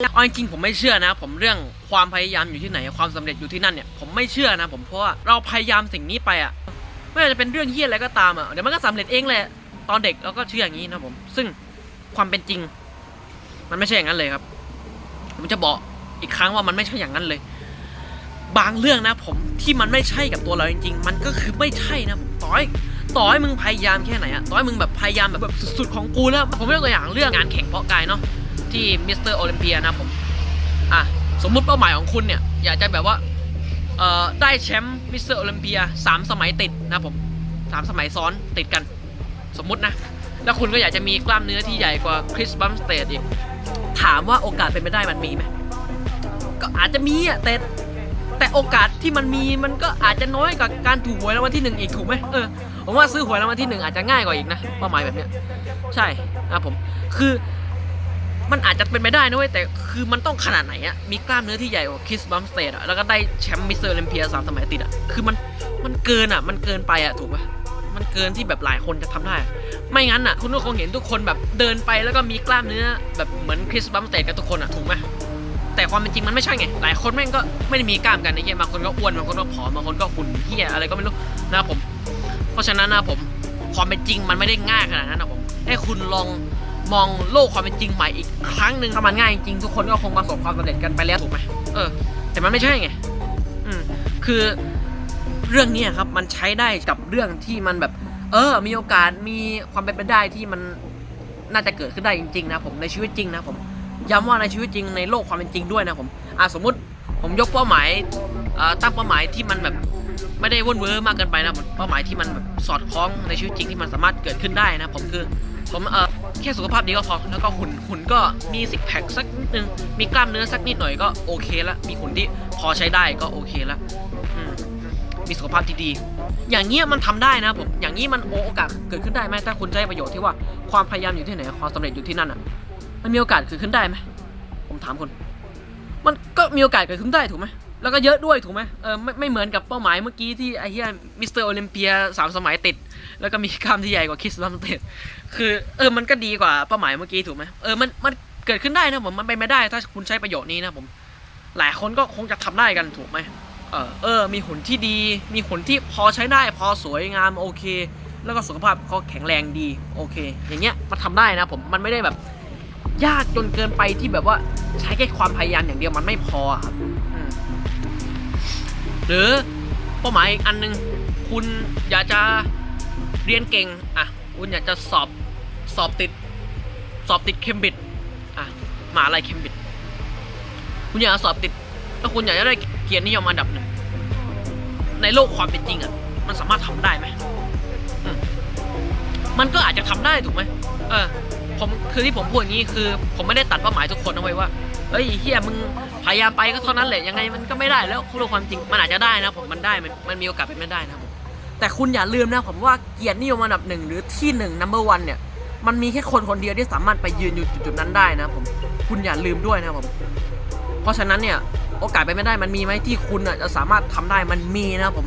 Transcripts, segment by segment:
เอาจริงผมไม่เชื่อนะ ผมเรื่องความพยายามอยู่ที่ไหนความสำเร็จอยู่ที่นั่นเนี่ยผมไม่เชื่อนะ ผมเพราะว่าเราพยายามสิ่งนี้ไปอะไม่ว่าจะเป็นเรื่องเฮี้ยอะไรก็ตามอะเดี๋ยวมันก็สำเร็จเองแหละตอนเด็กเราก็เชื่ออย่างนี้นะผม ซึ่งความเป็นจริง มันไม่ใช่อย่างนั้นเลยครับ ผมจะบอกอีกครั้งว่ามันไม่ใช่อย่างนั้นเลย บางเรื่องนะ ผมที่มันไม่ใช่กับตัวเราจริง ๆ มันก็คือไม่ใช่นะผมต่อให้ต่อให้มึงพยายามแค่ไหนอะต่อให้มึงแบบพยายามแบบสุดๆของกูแล้ว ผมยกตัวอย่างเรื่องงานแข่งเพาะกายเนาะ ที่มิสเตอร์โอลิมเปียนะผมอะสมมุติเป้าหมายของคุณเนี่ย อยากจะแบบว่าเอ่อได้แชมป์มิสเตอร์โอลิมเปียสามสมัยติดนะผมสามสมัยซ้อนติดกัน สมมุตินะ แล้วคุณก็อยากจะมีกล้ามเนื้อที่ใหญ่กว่าคริสบัมสเตดอีก ถามว่าโอกาสเป็นไปได้มันมีไหมก็อาจจะมีอะแต่แต่โอกาสที่มันมีมันก็อาจจะน้อยกว่าการถูกหวยรางวัลที่หนึ่งอีกถูกไหมเออผมว่าซื้อหวยรางวัลที่หนึ่งอาจจะง่ายกว่าอีกนะเป้าหมายแบบเนี้ยใช่นะครับผมคือ มันอาจจะเป็นไปได้นะเว้ยแต่คือมันต้องขนาดไหนอะมีกล้ามเนื้อที่ใหญ่กว่าคริสบัมสเตดอะแล้วก็ได้แชมป์มิสเตอร์โอลิมเปียสามสมัยติดอะคือมันมันเกินอะมันเกินไปอะถูกปะมันเกินที่แบบหลายคนจะทำได้ ไม่งั้นอะคุณก็คงเห็นทุกคนแบบเดินไปแล้วก็มีกล้ามเนื้อแบบเหมือนคริสบัมสเตดกันทุกคนอะถูกไหมแต่ความเป็นจริงมันไม่ใช่ไง หลายคนแม่งก็ไม่ได้มีกล้ามกันไอ้เหี้ยบางคนก็อ้วนบางคนก็ผอมบางคนก็หุ่นเหี้ยอะไรก็ไม่รู้นะครับผม เพราะฉะนั้นนะผมความเป็นจริงมันไม่ได้ง่ายขนาดนั้นนะผมให้คุณลอง มองโลกความเป็นจริงใหม่อีกครั้งหนึ่งถ้ามันง่ายจริงทุกคนก็คงประสบความสำเร็จกันไปแล้วถูกไหมเออ แต่มันไม่ใช่ไงอืมคือเรื่องนี้ครับมันใช้ได้กับเรื่องที่มันแบบ เออ มีโอกาสมีความเป็นไปได้ที่มันน่าจะเกิดขึ้นได้จริงๆนะผมในชีวิตจริงนะผมย้ำว่าในชีวิตจริงในโลกความเป็นจริงด้วยนะผมอะสมมุติผมยกเป้าหมายตั้งเป้าหมายที่มันแบบ ไม่ได้วุ่นเวอร์มากเกินไปนะผมเป้าหมายที่มันแบบสอดคล้องในชีวิตจริงที่มันสามารถเกิดขึ้นได้นะผมคือผมเออแค่สุขภาพดีก็พอ แล้วก็หุ่นหุ่นก็มีสิกแพคสักนิดนึง มีกล้ามเนื้อสักนิดหน่อยก็โอเคละ มีหุ่นที่พอใช้ได้ก็โอเคละมีสุขภาพที่ดี อย่างเงี้ยมันทำได้นะผม อย่างนี้มันโอกาสเกิดขึ้นได้ไหมถ้าคุณใช้ประโยชน์ที่ว่าความพยายามอยู่ที่ไหนความสำเร็จอยู่ที่นั่นอะ มันมีโอกาสเกิดขึ้นได้ไหมผมถามคุณ มันก็มีโอกาสเกิดขึ้นได้ถูกไหม แล้วก็เยอะด้วยถูกไหมเออไม่ไม่เหมือนกับเป้าหมายเมื่อกี้ที่ไอ้เหี้ยมิสเตอร์โอลิมเปียสามสมัยติด แล้วก็มีกล้ามที่ใหญ่กว่าคิสลัมเตดคือเออมันก็ดีกว่าเป้าหมายเมื่อกี้ถูกไหมเออมันมันเกิดขึ้นได้นะผมมันเป็นไม่ได้ถ้าคุณใช้ประโยชน์นี้นะผม หลายคนก็คงจะทำได้กันถูกไหมเออเออ มีหุ่นที่ดี มีหุ่นที่พอใช้ได้ พอสวยงามโอเค แล้วก็สุขภาพเขาแข็งแรงดีโอเค อย่างเงี้ยมันทำได้นะผมมันไม่ได้แบบ ยากจนเกินไปที่แบบว่าใช้แค่ความพยายามอย่างเดียวมันไม่พอครับหรือเป้าหมายอีกอันหนึ่งคุณอยากจะเรียนเก่งอะคุณอยากจะสอบสอบติด สอบติดเคมบริดจ์อะมหาอะไรเคมบริดจ์คุณอยากจะสอบติดแล้วคุณอยากจะได้เกียรตินิยมอันดับหนึ่งในโลกความเป็นจริงอะมันสามารถทำได้ไหมมมันก็อาจจะทำได้ถูกไหมเออ ผมคือที่ผมพูดอย่างนี้คือ ผมไม่ได้ตัดเป้าหมายทุกคนเอาไว้ว่าเฮ้ยเฮียมึงพยายามไปก็เท่านั้นแหละยังไงมันก็ไม่ได้แล้วโลกความจริงมันอาจจะได้นะผมมันได้มันมันมีโอกาสเป็นไม่ได้นะผมแต่คุณอย่าลืมนะผมว่าเกียรตินิยมอันดับหนึ่งหรือที่หนึ่ง number one เนี่ยมันมีแค่คนคนเดียวที่สามารถไปยืนอยู่จุดๆนั้นได้นะผมคุณอย่าลืมด้วยนะผมเพราะฉะนั้นเนี่ยโอกาสเป็นไม่ได้มันมีไหมที่คุณจะสามารถทำได้มันมีนะผม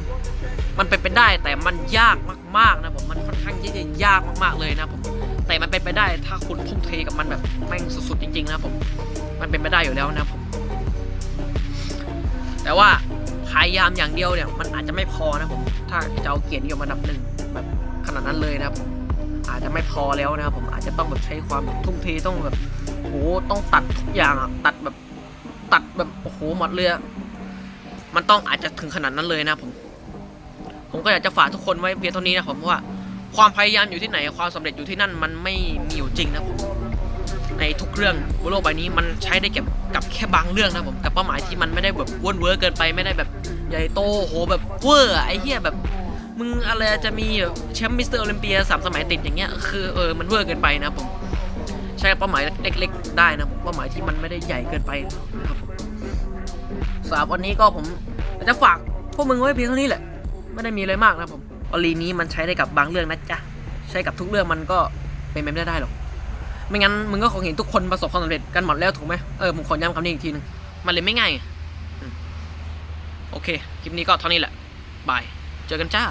มันเป็นไปได้แต่มันยากมากๆนะผมมันค่อนข้างที่จะยากมากๆเลยนะผม แต่มันเป็นไปได้ถ้าคุณทุ่มเทกับมันแบบแม่งสุดๆจริง ๆ นะผม มันเป็นไปได้อยู่แล้วนะผม แต่ว่าพยายามอย่างเดียวเนี่ย มันอาจจะไม่พอนะผม ถ้าจะเอาเกียรตินิยมอันดับหนึ่งแบบขนาดนั้นเลยนะครับผมอาจจะไม่พอแล้วนะครับผมอาจจะต้องแบบใช้ความทุ่มเทต้องแบบโหต้องตัดทุกอย่างอะตัดแบบตัดแบบโอ้โหหมดเลยมันต้องอาจจะถึงขนาดนั้นเลยนะผม ผมก็อยากจะฝากทุกคนไว้เพียงเท่านี้นะผมเพราะว่า ความพยายามอยู่ที่ไหนความสำเร็จอยู่ที่นั่นมันไม่มีอยู่จริงนะผมในทุกเรื่องบนโลกใบนี้มันใช้ได้เก็บกับแค่บางเรื่องนะผมกับเป้าหมายที่มันไม่ได้แบบเว้นเวอร์เกินไปไม่ได้แบบใหญ่โตโหแบบเวอร์อไอ้เหี้ยแบบมึงอะไรจะมีแชมป์มิสเตอร์โอลิมเปียสามสมัยติดอย่างเงี้ยคือเออมันเวอร์เกินไปนะผมใช้เป้าหมายเล็ก ๆ ได้นะผมเป้าหมายที่มันไม่ได้ใหญ่เกินไปนะครับสำหรับวันนี้ก็ผมจะฝากพวกมึงไว้เพียงเท่านี้แหละ ไม่ได้มีอะไรมากนะผม อลีนี้มันใช้ได้กับบางเรื่องนะจ๊ะ ใช้กับทุกเรื่องมันก็เป็นไปไม่ได้หรอกไม่งั้นมึงก็คงเห็นทุกคนประสบความสำเร็จกันหมดแล้วถูกไหมเออผมขอย้ำคำนี้อีกทีนึงมันเลยไม่ง่ายโอเค คลิปนี้ก็เท่านี้แหละบาย เจอกันจ้า